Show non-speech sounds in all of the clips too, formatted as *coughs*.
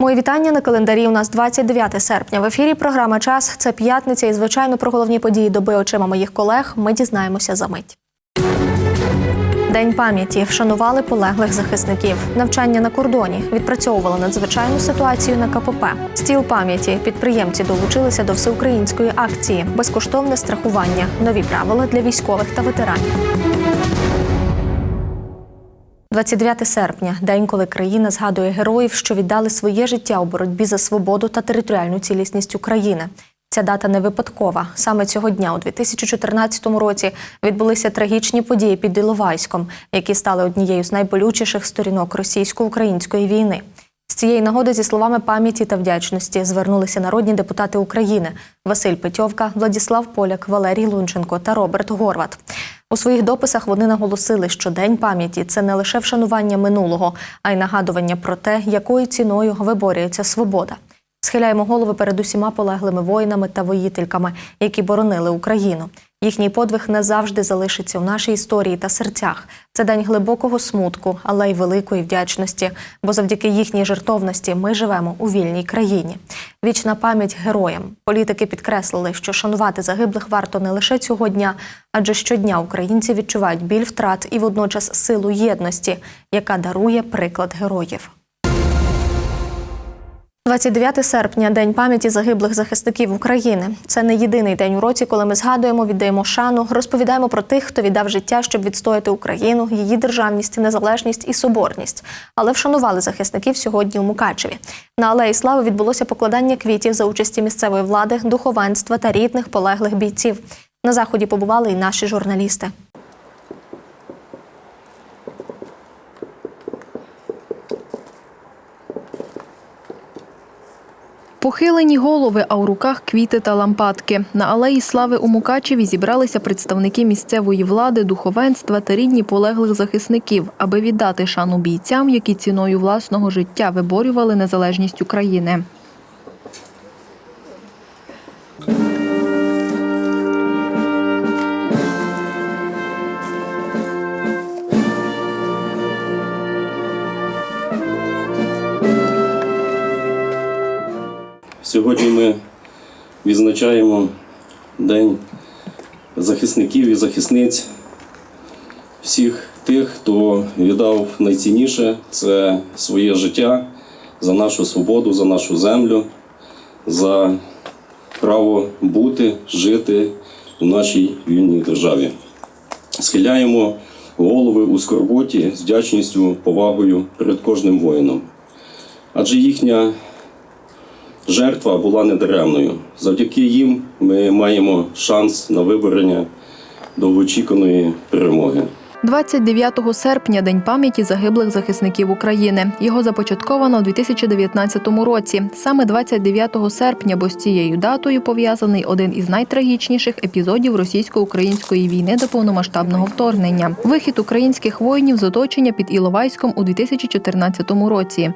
Мої вітання на календарі. У нас 29 серпня. В ефірі програма Час. Це п'ятниця, і звичайно про головні події доби очима моїх колег. Ми дізнаємося за мить. День пам'яті вшанували полеглих захисників. Навчання на кордоні відпрацьовували надзвичайну ситуацію на КПП. Стіл пам'яті підприємці долучилися до всеукраїнської акції. Безкоштовне страхування. Нові правила для військових та ветеранів. 29 серпня день, коли країна згадує героїв, що віддали своє життя у боротьбі за свободу та територіальну цілісність України. Ця дата не випадкова. Саме цього дня, у 2014 році, відбулися трагічні події під Іловайськом, які стали однією з найболючіших сторінок російсько-української війни. З цієї нагоди, зі словами пам'яті та вдячності, звернулися народні депутати України Василь Петьовка, Владіслав Поляк, Валерій Лунченко та Роберт Горват. У своїх дописах вони наголосили, що День пам'яті це не лише вшанування минулого, а й нагадування про те, якою ціною виборюється свобода. Схиляємо голови перед усіма полеглими воїнами та воїтельками, які боронили Україну. Їхній подвиг не завжди залишиться у нашій історії та серцях. Це день глибокого смутку, але й великої вдячності. Бо завдяки їхній жертовності ми живемо у вільній країні. Вічна пам'ять героям. Політики підкреслили, що шанувати загиблих варто не лише цього дня, адже щодня українці відчувають біль втрат і водночас силу єдності, яка дарує приклад героїв. 29 серпня День пам'яті загиблих захисників України. Це не єдиний день у році, коли ми згадуємо, віддаємо шану, розповідаємо про тих, хто віддав життя, щоб відстояти Україну, її державність, незалежність і соборність. Але вшанували захисників сьогодні у Мукачеві. На алеї слави відбулося покладання квітів за участі місцевої влади, духовенства та рідних полеглих бійців. На заході побували і наші журналісти. Похилені голови, а у руках квіти та лампадки. На алеї слави у Мукачеві зібралися представники місцевої влади, духовенства та рідні полеглих захисників, аби віддати шану бійцям, які ціною власного життя виборювали незалежність України. Сьогодні ми відзначаємо День захисників і захисниць всіх тих, хто віддав найцінніше це своє життя за нашу свободу, за нашу землю, за право бути, жити в нашій вільній державі. Схиляємо голови у скорботі з вдячністю, повагою перед кожним воїном. Адже їхня жертва була недаремною. Завдяки їм ми маємо шанс на виборення довгоочікуваної перемоги. 29 серпня День пам'яті загиблих захисників України. Його започатковано у 2019 році. Саме 29 серпня, бо з цією датою пов'язаний один із найтрагічніших епізодів російсько-української війни до повномасштабного вторгнення. Вихід українських воїнів з оточення під Іловайськом у 2014 році.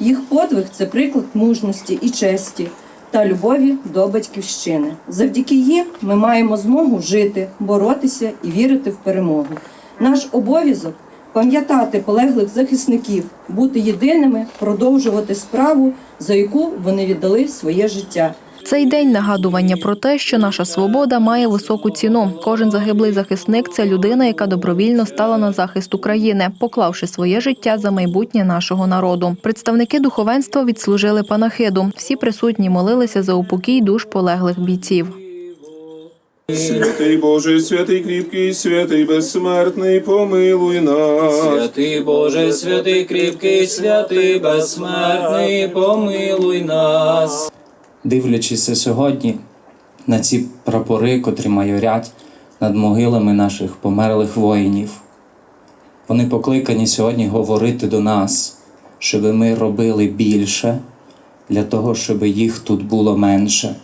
Їх подвиг це приклад мужності і честі та любові до батьківщини. Завдяки їм ми маємо змогу жити, боротися і вірити в перемогу. Наш обов'язок пам'ятати полеглих захисників, бути єдиними, продовжувати справу, за яку вони віддали своє життя. Цей день нагадування про те, що наша свобода має високу ціну. Кожен загиблий захисник це людина, яка добровільно стала на захист України, поклавши своє життя за майбутнє нашого народу. Представники духовенства відслужили панахиду. Всі присутні молилися за упокій душ полеглих бійців. Святий Боже, святий кріпкий, святий безсмертний, помилуй нас. Святий Боже, святий кріпкий, святий безсмертний, помилуй нас. Дивлячись сьогодні на ці прапори, котрі майорять над могилами наших померлих воїнів, вони покликані сьогодні говорити до нас, щоб ми робили більше для того, щоб їх тут було менше.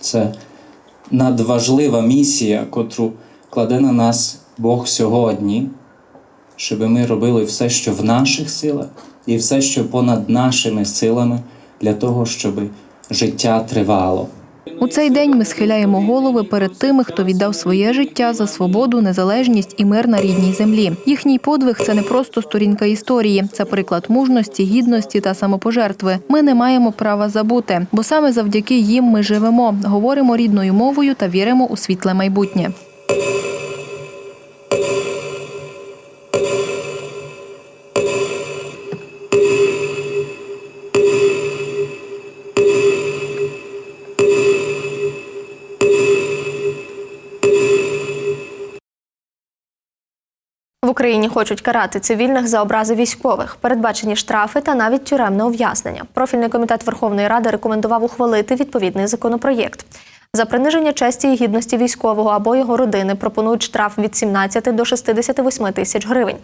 Це надважлива місія, котру кладе на нас Бог сьогодні, щоб ми робили все, що в наших силах, і все, що понад нашими силами, для того, щоб життя тривало. У цей день ми схиляємо голови перед тими, хто віддав своє життя за свободу, незалежність і мир на рідній землі. Їхній подвиг це не просто сторінка історії, це приклад мужності, гідності та самопожертви. Ми не маємо права забути, бо саме завдяки їм ми живемо, говоримо рідною мовою та віримо у світле майбутнє. Україні хочуть карати цивільних за образи військових, передбачені штрафи та навіть тюремне ув'язнення. Профільний комітет Верховної Ради рекомендував ухвалити відповідний законопроєкт. За приниження честі і гідності військового або його родини пропонують штраф від 17 до 68 тисяч гривень,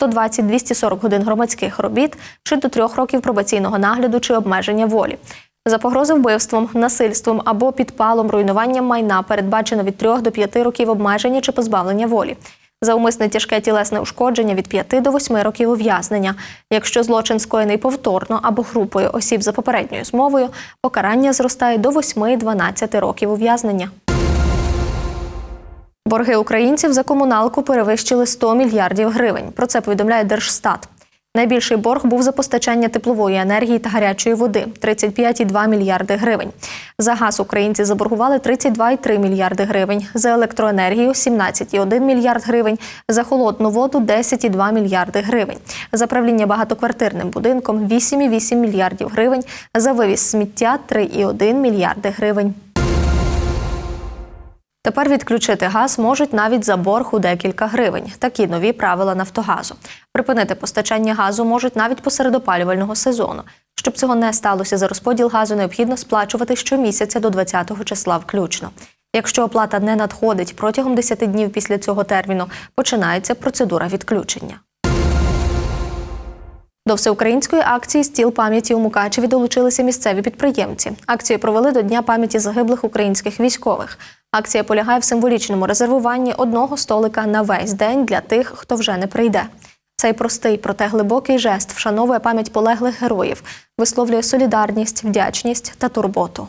120-240 годин громадських робіт чи до трьох років пробаційного нагляду чи обмеження волі. За погрози вбивством, насильством або підпалом, руйнуванням майна передбачено від 3 до 5 років обмеження чи позбавлення волі. За умисне тяжке тілесне ушкодження від 5 до 8 років ув'язнення. Якщо злочин скоєний повторно або групою осіб за попередньою змовою, покарання зростає до 8-12 років ув'язнення. Борги українців за комуналку перевищили 100 мільярдів гривень. Про це повідомляє Держстат. Найбільший борг був за постачання теплової енергії та гарячої води 35,2 мільярди гривень. За газ українці заборгували 32,3 мільярди гривень, за електроенергію 17,1 мільярд гривень, за холодну воду 10,2 мільярди гривень, за правління багатоквартирним будинком 8,8 мільярдів гривень, за вивіз сміття 3,1 мільярди гривень. Тепер відключити газ можуть навіть за борг у декілька гривень. Такі нові правила Нафтогазу. Припинити постачання газу можуть навіть посеред опалювального сезону. Щоб цього не сталося, за розподіл газу необхідно сплачувати щомісяця до 20-го числа включно. Якщо оплата не надходить протягом 10 днів після цього терміну, починається процедура відключення. До всеукраїнської акції Стіл пам'яті у Мукачеві долучилися місцеві підприємці. Акцію провели до Дня пам'яті загиблих українських військових. Акція полягає в символічному резервуванні одного столика на весь день для тих, хто вже не прийде. Цей простий, проте глибокий жест вшановує пам'ять полеглих героїв, висловлює солідарність, вдячність та турботу.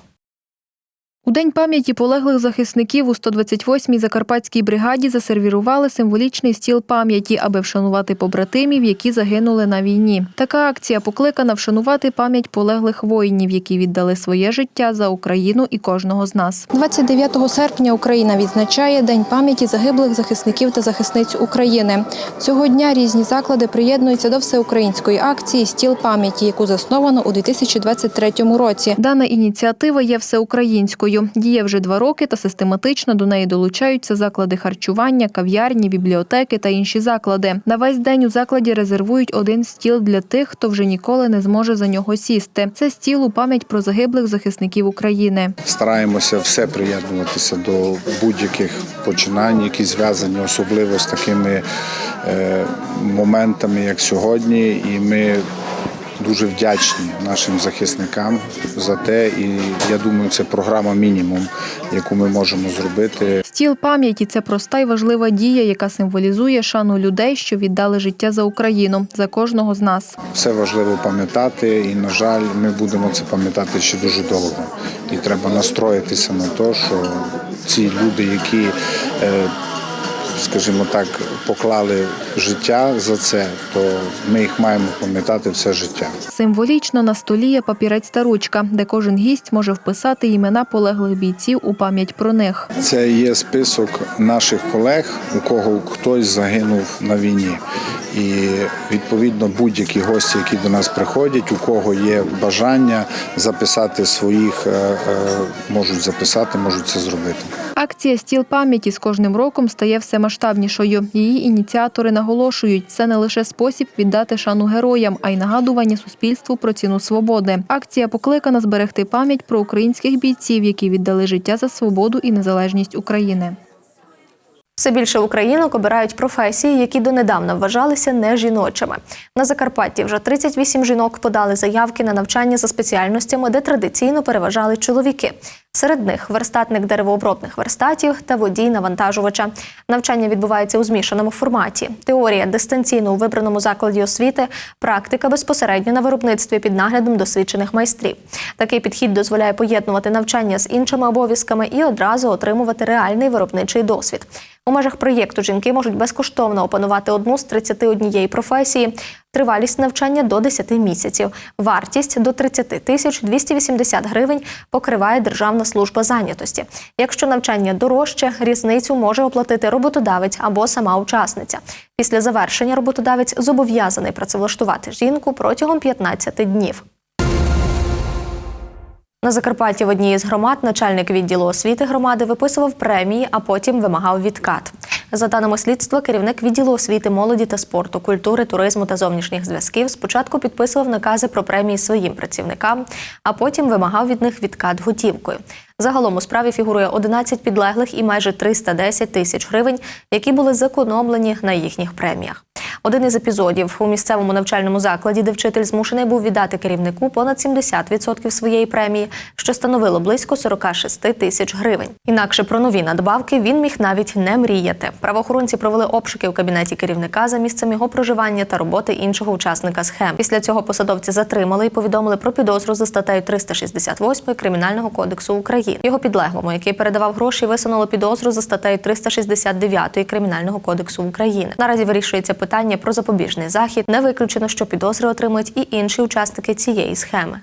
У день пам'яті полеглих захисників у 128-й закарпатській бригаді засервірували символічний стіл пам'яті, аби вшанувати побратимів, які загинули на війні. Така акція покликана вшанувати пам'ять полеглих воїнів, які віддали своє життя за Україну і кожного з нас. 29 серпня Україна відзначає День пам'яті загиблих захисників та захисниць України. Цього дня різні заклади приєднуються до всеукраїнської акції Стіл пам'яті, яку засновано у 2023 році. Дана ініціатива є всеукраїнською. Діє вже два роки та систематично до неї долучаються заклади харчування, кав'ярні, бібліотеки та інші заклади. На весь день у закладі резервують один стіл для тих, хто вже ніколи не зможе за нього сісти. Це стіл у пам'ять про загиблих захисників України. Стараємося все приєднуватися до будь-яких починань, які зв'язані особливо з такими е, моментами, як сьогодні. І ми дуже вдячні нашим захисникам за те. І я думаю, це програма мінімум, яку ми можемо зробити. Стіл пам'яті це проста й важлива дія, яка символізує шану людей, що віддали життя за Україну, за кожного з нас. Все важливо пам'ятати, і, на жаль, ми будемо це пам'ятати ще дуже довго. І треба настроїтися на те, що ці люди, які, е, скажімо так, поклали життя за це, то ми їх маємо пам'ятати все життя. Символічно на столі є папірець та ручка, де кожен гість може вписати імена полеглих бійців у пам'ять про них. Це є список наших колег, у кого хтось загинув на війні. І відповідно будь-які гості, які до нас приходять, у кого є бажання записати своїх, е, е, можуть записати, можуть це зробити. Акція Стіл пам'яті з кожним роком стає все масштабнішою. Її ініціатори наголошують, це не лише спосіб віддати шану героям, а й нагадування суспільству про ціну свободи. Акція покликана зберегти пам'ять про українських бійців, які віддали життя за свободу і незалежність України. Все більше українок обирають професії, які донедавна вважалися не жіночими. На Закарпатті вже 38 жінок подали заявки на навчання за спеціальностями, де традиційно переважали чоловіки. Серед них верстатник деревообробних верстатів та водій навантажувача. Навчання відбувається у змішаному форматі. Теорія дистанційно у вибраному закладі освіти, практика безпосередньо на виробництві під наглядом досвідчених майстрів. Такий підхід дозволяє поєднувати навчання з іншими обов'язками і одразу отримувати реальний виробничий досвід. У межах проєкту жінки можуть безкоштовно опанувати одну з 31 професії. Тривалість навчання до 10 місяців. Вартість до 30 тисяч 280 гривень покриває Державна служба зайнятості. Якщо навчання дорожче, різницю може оплатити роботодавець або сама учасниця. Після завершення роботодавець зобов'язаний працевлаштувати жінку протягом 15 днів. На Закарпатті в одній із громад начальник відділу освіти громади виписував премії, а потім вимагав відкат. За даними слідства, керівник відділу освіти, молоді та спорту, культури, туризму та зовнішніх зв'язків спочатку підписував накази про премії своїм працівникам, а потім вимагав від них відкат готівкою. Загалом у справі фігурує 11 підлеглих і майже 310 тисяч гривень, які були зекономлені на їхніх преміях. Один із епізодів у місцевому навчальному закладі, де вчитель змушений був віддати керівнику понад 70% своєї премії, що становило близько 46 тисяч гривень. Інакше про нові надбавки він міг навіть не мріяти. Правоохоронці провели обшуки у кабінеті керівника за місцем його проживання та роботи іншого учасника схем. Після цього посадовці затримали і повідомили про підозру за статтею 368 Кримінального кодексу України. Його підлеглому, який передавав гроші, висунуло підозру за статтею 369 Кримінального кодексу України. Наразі вирішується питання про запобіжний захід. Не виключено, що підозри отримають і інші учасники цієї схеми.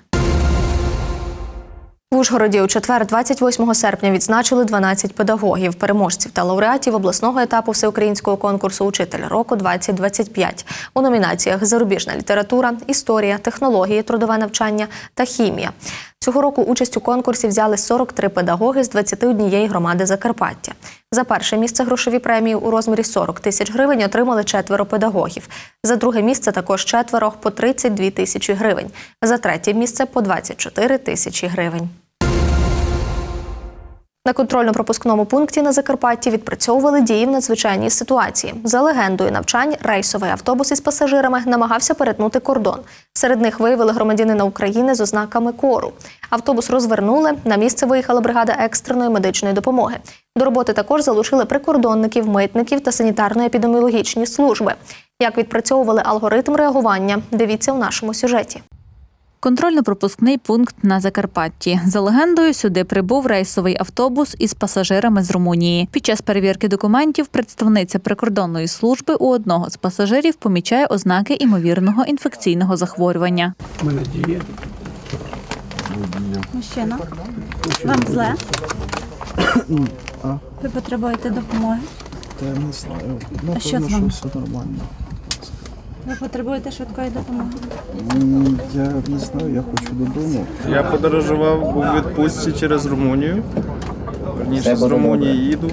В Ужгороді у четвер, 28 серпня, відзначили 12 педагогів, переможців та лауреатів обласного етапу всеукраїнського конкурсу Учитель року 2025 у номінаціях Зарубіжна література, історія, технології, трудове навчання та хімія. Цього року участь у конкурсі взяли 43 педагоги з 21 громади Закарпаття. За перше місце грошові премії у розмірі 40 тисяч гривень отримали четверо педагогів. За друге місце також четверо по 32 тисячі гривень. За третє місце по 24 тисячі гривень. На контрольно-пропускному пункті на Закарпатті відпрацьовували дії в надзвичайній ситуації. За легендою навчань, рейсовий автобус із пасажирами намагався перетнути кордон. Серед них виявили громадянина України з ознаками кору. Автобус розвернули. На місце виїхала бригада екстреної медичної допомоги. До роботи також залучили прикордонників, митників та санітарно-епідеміологічні служби. Як відпрацьовували алгоритм реагування? Дивіться у нашому сюжеті. Контрольно-пропускний пункт на Закарпатті. За легендою, сюди прибув рейсовий автобус із пасажирами з Румунії. Під час перевірки документів представниця прикордонної служби у одного з пасажирів помічає ознаки імовірного інфекційного захворювання. Мужчина, вам зле? *coughs* Ви потребуєте допомоги? Я не знаю. А що з вами? все нормально. Ви потребуєте швидкої допомоги? М, Я не знаю, я хочу додому. Я подорожував був у відпустці через Румунію. Верніше з Румунії їду.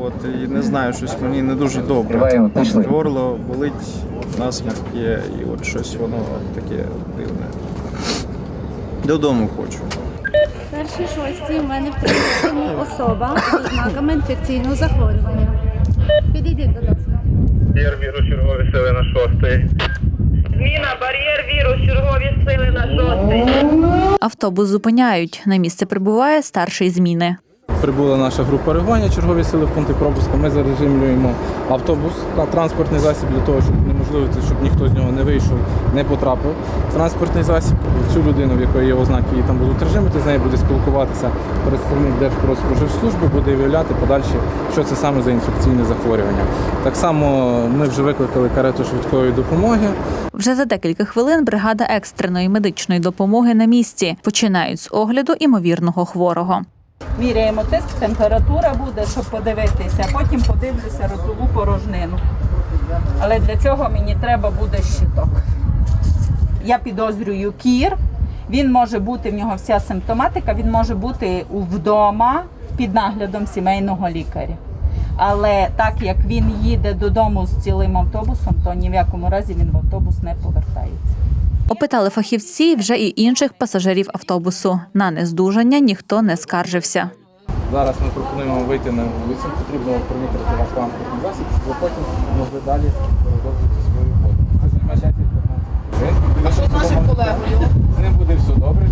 От і не знаю, щось мені не дуже добре. Горло болить, насморк є, і от щось воно таке дивне. Додому хочу. Перші шості у мене в прийому особа з ознаками інфекційного захворювання. Підійдіть, ласка. Бар'єр вірус чергові сили на шостий. Зміна, бар'єр вірус чергові сили на шостий. Автобус зупиняють. На місце прибуває старший зміни. Прибула наша група реагування, чергові сили в пункті пропуску. Ми зарежимлюємо автобус та транспортний засіб для того, щоб неможливити, щоб ніхто з нього не вийшов, не потрапив. Транспортний засіб, цю людину, в якої є ознаки, її там будуть режимити, з нею буде спілкуватися представник Держпродспоживслужби, буде виявляти подальше, що це саме за інфекційне захворювання. Так само ми вже викликали карету швидкої допомоги. Вже за декілька хвилин бригада екстреної медичної допомоги на місці починають з огляду імовірного хворого. Міряємо тиск, температура буде, щоб подивитися, потім подивлюся ротову порожнину. Але для цього мені треба буде щиток. Я підозрюю кір. Він може бути в нього вся симптоматика, він може бути вдома під наглядом сімейного лікаря. Але так як він їде додому з цілим автобусом, то ні в якому разі він в автобус не повертається. Опитали фахівці вже і інших пасажирів автобусу. На нездужання ніхто не скаржився. Зараз ми пропонуємо вийти на вулицю, потрібно примітити ваш транспортний засіб, щоб ви потім могли далі продовжити свою ходу. Це займе 10-15 хвилин. А що з нашим колегою? З ним буде все добре.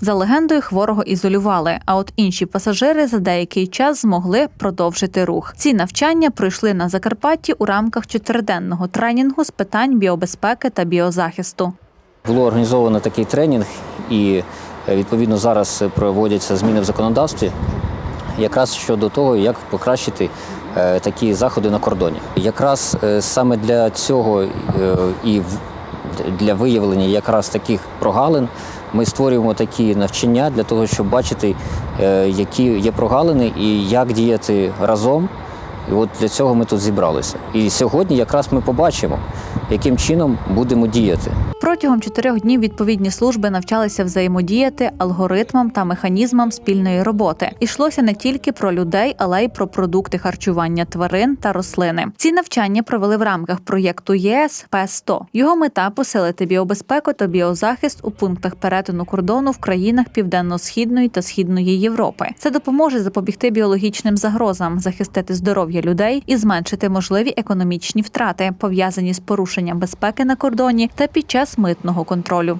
За легендою, хворого ізолювали, а от інші пасажири за деякий час змогли продовжити рух. Ці навчання пройшли на Закарпатті у рамках чотириденного тренінгу з питань біобезпеки та біозахисту. Було організовано такий тренінг, і е, відповідно зараз проводяться зміни в законодавстві, якраз щодо того, як покращити е, такі заходи на кордоні. Якраз е, саме для цього і для виявлення якраз таких прогалин ми створюємо такі навчання для того, щоб бачити, які є прогалини і як діяти разом. І от для цього ми тут зібралися. І сьогодні якраз ми побачимо, яким чином будемо діяти. Протягом чотирьох днів відповідні служби навчалися взаємодіяти алгоритмам та механізмам спільної роботи. Ішлося не тільки про людей, але й про продукти харчування тварин та рослини. Ці навчання провели в рамках проєкту ЄС П-100. Його мета посилити біобезпеку та біозахист у пунктах перетину кордону в країнах Південно-східної та Східної Європи. Це допоможе запобігти біологічним загрозам, захистити здоров'я людей і зменшити можливі економічні втрати, пов'язані з порушенням безпеки на кордоні та під час митного контролю.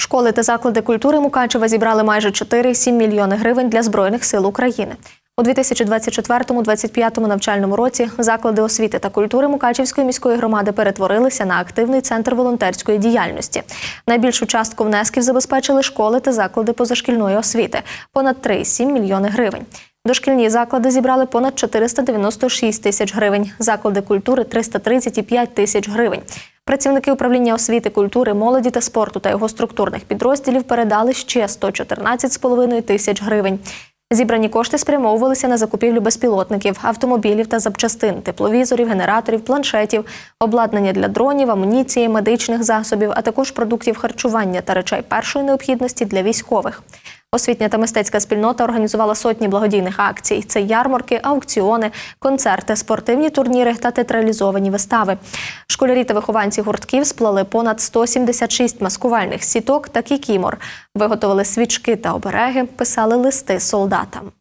Школи та заклади культури Мукачева зібрали майже 4,7 мільйони гривень для Збройних сил України. У 2024-2025 навчальному році заклади освіти та культури Мукачівської міської громади перетворилися на активний центр волонтерської діяльності. Найбільшу частку внесків забезпечили школи та заклади позашкільної освіти понад 3,7 мільйони гривень. Дошкільні заклади зібрали понад 496 тисяч гривень, заклади культури 335 тисяч гривень. Працівники управління освіти, культури, молоді та спорту та його структурних підрозділів передали ще 114,5 тисяч гривень. Зібрані кошти спрямовувалися на закупівлю безпілотників, автомобілів та запчастин, тепловізорів, генераторів, планшетів, обладнання для дронів, амуніції, медичних засобів, а також продуктів харчування та речей першої необхідності для військових. Освітня та мистецька спільнота організувала сотні благодійних акцій. Це ярмарки, аукціони, концерти, спортивні турніри та театралізовані вистави. Школярі та вихованці гуртків сплели понад 176 маскувальних сіток та кікімор, виготовили свічки та обереги, писали листи солдатам.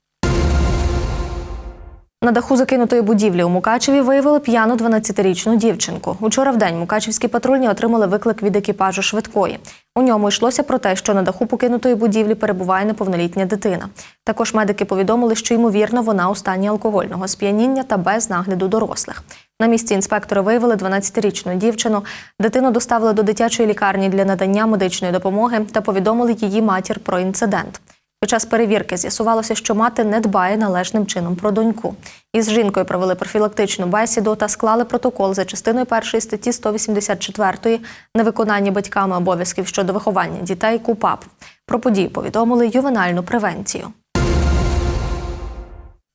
На даху закинутої будівлі у Мукачеві виявили п'яну 12-річну дівчинку. Учора в день мукачевські патрульні отримали виклик від екіпажу швидкої. У ньому йшлося про те, що на даху покинутої будівлі перебуває неповнолітня дитина. Також медики повідомили, що ймовірно вона у стані алкогольного сп'яніння та без нагляду дорослих. На місці інспектори виявили 12-річну дівчину. Дитину доставили до дитячої лікарні для надання медичної допомоги та повідомили її матір про інцидент. Під час перевірки з'ясувалося, що мати не дбає належним чином про доньку. Із жінкою провели профілактичну бесіду та склали протокол за частиною першої статті 184 невиконання батьками обов'язків щодо виховання дітей КУПАП. Про подію повідомили ювенальну превенцію.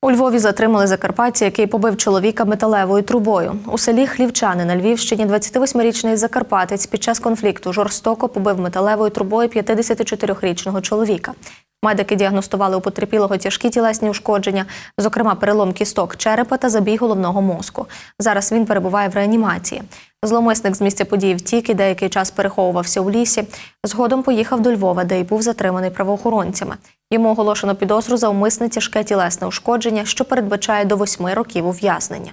У Львові затримали закарпатця, який побив чоловіка металевою трубою. У селі Хлівчани на Львівщині 28-річний закарпатець під час конфлікту жорстоко побив металевою трубою 54-річного чоловіка. Медики діагностували у потерпілого тяжкі тілесні ушкодження, зокрема перелом кісток черепа та забій головного мозку. Зараз він перебуває в реанімації. Зломисник з місця події втік і деякий час переховувався у лісі. Згодом поїхав до Львова, де й був затриманий правоохоронцями. Йому оголошено підозру за умисне тяжке тілесне ушкодження, що передбачає до восьми років ув'язнення.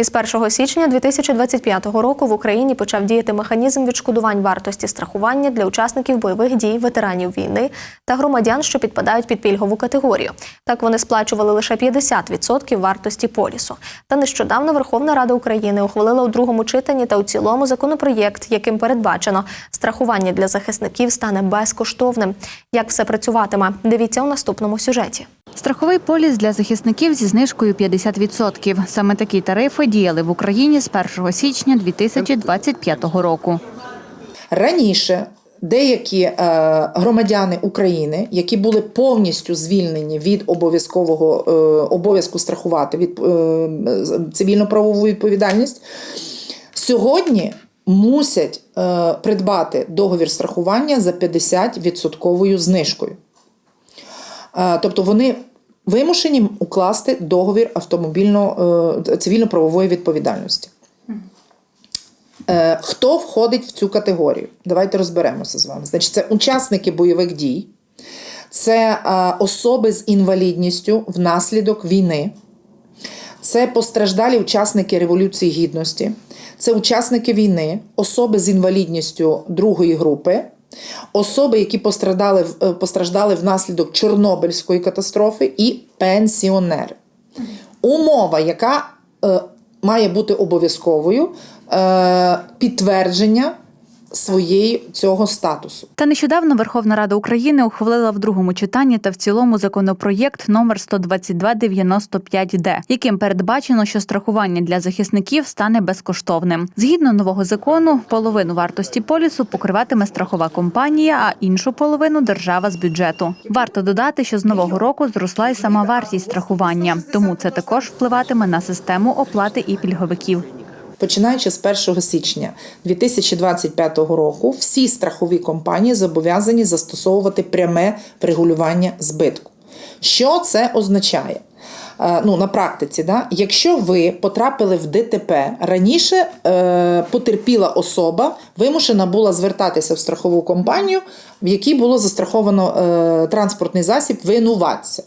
Із 1 січня 2025 року в Україні почав діяти механізм відшкодувань вартості страхування для учасників бойових дій, ветеранів війни та громадян, що підпадають під пільгову категорію. Так вони сплачували лише 50% вартості полісу. Та нещодавно Верховна Рада України ухвалила у другому читанні та у цілому законопроєкт, яким передбачено страхування для захисників стане безкоштовним. Як все працюватиме? Дивіться у наступному сюжеті. Страховий поліс для захисників зі знижкою 50%. Саме такі тарифи діяли в Україні з 1 січня 2025 року. Раніше деякі е, громадяни України, які були повністю звільнені від обов'язкового е, обов'язку страхувати від е, цивільно-правову відповідальність, сьогодні мусять придбати договір страхування за 50% знижкою. Е, тобто вони вимушені укласти договір автомобільно е, цивільно-правової відповідальності. Е, Хто входить в цю категорію? Давайте розберемося з вами. Значить, це учасники бойових дій, це особи з інвалідністю внаслідок війни, це постраждалі учасники Революції Гідності, це учасники війни, особи з інвалідністю другої групи особи, які постраждали, е, постраждали внаслідок Чорнобильської катастрофи, і пенсіонери. Умова, яка е, має бути обов'язковою, е, підтвердження своєї цього статусу. Та нещодавно Верховна Рада України ухвалила в другому читанні та в цілому законопроєкт номер 12295Д, яким передбачено, що страхування для захисників стане безкоштовним. Згідно нового закону, половину вартості полісу покриватиме страхова компанія, а іншу половину держава з бюджету. Варто додати, що з нового року зросла й сама вартість страхування, тому це також впливатиме на систему оплати і пільговиків. Починаючи з 1 січня 2025 року, всі страхові компанії зобов'язані застосовувати пряме регулювання збитку. Що це означає? Е, Ну, на практиці, да? якщо ви потрапили в ДТП, раніше е, потерпіла особа вимушена була звертатися в страхову компанію, в якій було застраховано е, транспортний засіб винуватця.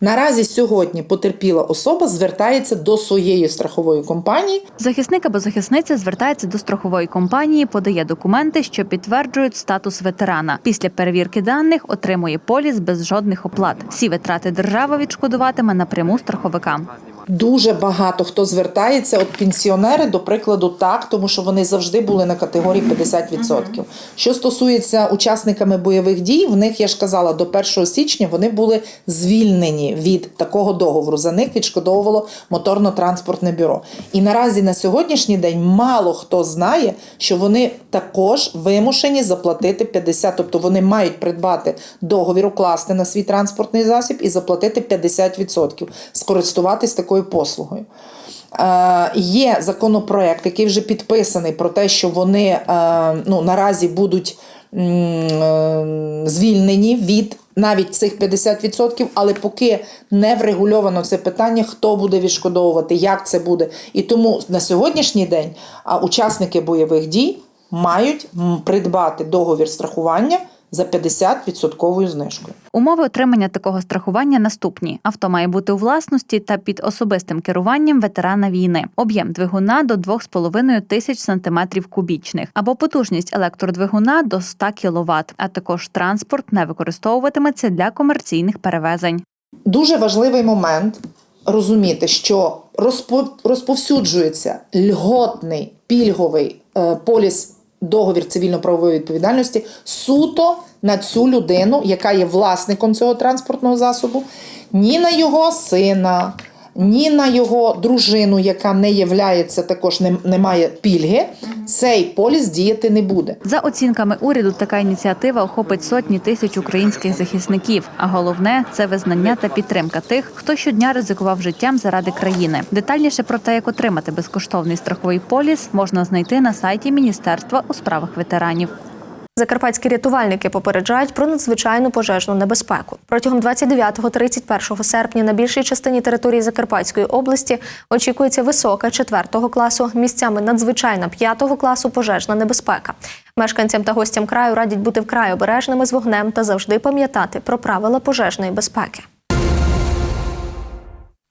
Наразі сьогодні потерпіла особа звертається до своєї страхової компанії Захисник або захисниця звертається до страхової компанії, подає документи, що підтверджують статус ветерана. Після перевірки даних отримує поліс без жодних оплат. Всі витрати держава відшкодуватиме напряму страховикам. Дуже багато хто звертається, от пенсіонери, до прикладу, так, тому що вони завжди були на категорії 50%. Що стосується учасниками бойових дій, в них я ж казала, до 1 січня вони були звільнені від такого договору. За них відшкодовувало моторно-транспортне бюро. І наразі на сьогоднішній день мало хто знає, що вони також вимушені заплатити 50%, тобто вони мають придбати договір, укласти на свій транспортний засіб і заплатити 50%, скористуватись такою послугою. Е, є законопроект, який вже підписаний про те, що вони е, ну, наразі будуть е, звільнені від навіть цих 50%, але поки не врегульовано це питання, хто буде відшкодовувати, як це буде. І тому на сьогоднішній день учасники бойових дій мають придбати договір страхування за 50% знижкою. Умови отримання такого страхування наступні: авто має бути у власності та під особистим керуванням ветерана війни, об'єм двигуна до 2,5 тисяч сантиметрів кубічних або потужність електродвигуна до 100 кВт, а також транспорт не використовуватиметься для комерційних перевезень. Дуже важливий момент розуміти, що розпо- розповсюджується льготний пільговий е, поліс договір цивільно-правової відповідальності суто на цю людину, яка є власником цього транспортного засобу, ні на його сина, ні на його дружину, яка не являється також не, не має пільги, цей поліс діяти не буде. За оцінками уряду, така ініціатива охопить сотні тисяч українських захисників. А головне це визнання та підтримка тих, хто щодня ризикував життям заради країни. Детальніше про те, як отримати безкоштовний страховий поліс, можна знайти на сайті Міністерства у справах ветеранів. Закарпатські рятувальники попереджають про надзвичайну пожежну небезпеку. Протягом 29-31 серпня на більшій частині території Закарпатської області очікується висока 4 класу, місцями надзвичайна 5 класу пожежна небезпека. Мешканцям та гостям краю радять бути вкрай обережними з вогнем та завжди пам'ятати про правила пожежної безпеки.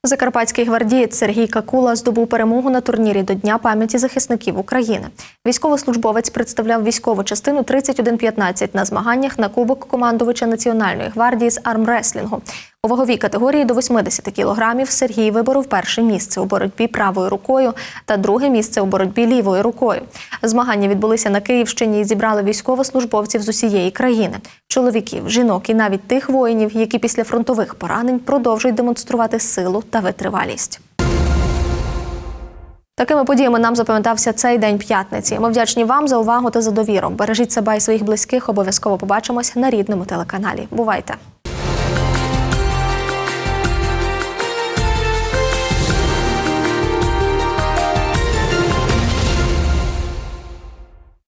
Закарпатський гвардієць Сергій Какула здобув перемогу на турнірі до Дня пам'яті захисників України. Військовослужбовець представляв військову частину 3115 на змаганнях на Кубок командувача Національної гвардії з армреслінгу. У ваговій категорії до 80 кілограмів Сергій виборов перше місце у боротьбі правою рукою та друге місце у боротьбі лівою рукою. Змагання відбулися на Київщині і зібрали військовослужбовців з усієї країни: чоловіків, жінок і навіть тих воїнів, які після фронтових поранень продовжують демонструвати силу та витривалість. Такими подіями нам запам'ятався цей день п'ятниці. Ми вдячні вам за увагу та за довіру. Бережіть себе і своїх близьких. Обов'язково побачимось на рідному телеканалі. Бувайте!